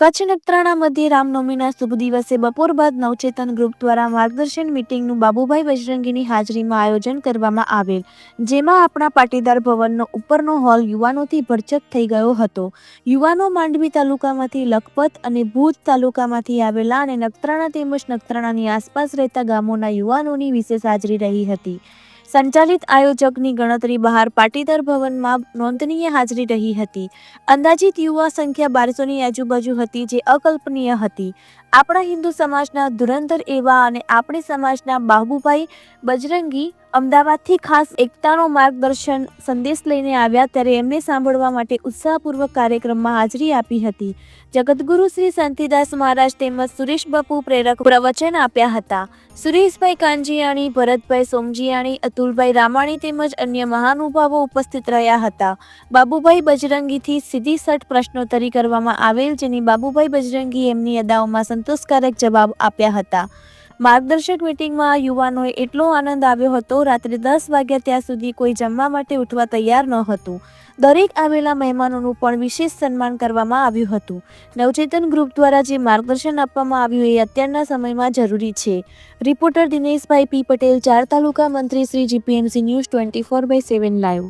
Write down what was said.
Kutch Nakhatrana મધ્યે રામનવમીના શુભ દિવસે બપોર બાદ નવચેતન ગ્રુપ દ્વારા માર્ગદર્શન મિટિંગનું બાબુભાઈ બજરંગીની હાજરીમાં આયોજન કરવામાં આવેલ, જેમાં આપણા પાટીદાર ભવનનો ઉપરનો હોલ યુવાનોથી ભરચક થઈ ગયો હતો. યુવાનો માંડવી તાલુકામાંથી લખપત અને ભુજ તાલુકામાંથી આવેલા અને નખત્રાણા તેમજ નખત્રાણાની આસપાસ રહેતા ગામોના યુવાનોની વિશેષ હાજરી રહી હતી. સંચાલિત આયોજકની ગણતરી બહાર પાટીદાર ભવનમાં નોંધનીય હાજરી રહી હતી. અંદાજિત યુવા સંખ્યા બારસોની આજુબાજુ હતી જે અકલ્પનીય હતી. આપણા હિન્દુ સમાજના ધુરંધર એવા અને આપણી સમાજના બાબુભાઈ બજરંગી અમદાવાદથી ખાસ એકતાનો માર્ગદર્શન સંદેશ લઈને આવ્યા ત્યારે એમને સાંભળવા માટે ઉત્સાહપૂર્વક કાર્યક્રમમાં હાજરી આપી હતી. જગતગુરુ શ્રી શાંતિદાસ મહારાજ તેમજ સુરેશ બાપુ પ્રેરક પ્રવચન આપ્યા હતા. સુરેશભાઈ કાંજીયાણી ભરતભાઈ સોમજીયાણી અતુલભાઈ રામાણી તેમજ અન્ય મહાનુભાવો ઉપસ્થિત રહ્યા હતા. બાબુભાઈ બજરંગીથી સીધી સટ પ્રશ્નોત્તરી કરવામાં આવેલ, જેની બાબુભાઈ બજરંગી એમની અદાઓમાં સંતોષકારક જવાબ આપ્યા હતા. માર્ગદર્શક મિટિંગમાં યુવાનોએ એટલો આનંદ આવ્યો હતો, રાત્રે દસ વાગ્યા ત્યાં સુધી કોઈ જમવા માટે ઉઠવા તૈયાર ન હતું. દરેક આવેલા મહેમાનોનું પણ વિશેષ સન્માન કરવામાં આવ્યું હતું. નવચેતન ગ્રુપ દ્વારા જે માર્ગદર્શન આપવામાં આવ્યું એ અત્યારના સમયમાં જરૂરી છે. રિપોર્ટર દિનેશભાઈ પી પટેલ, ચાર તાલુકા મંત્રી Shri GPMC news twenty four by seven live.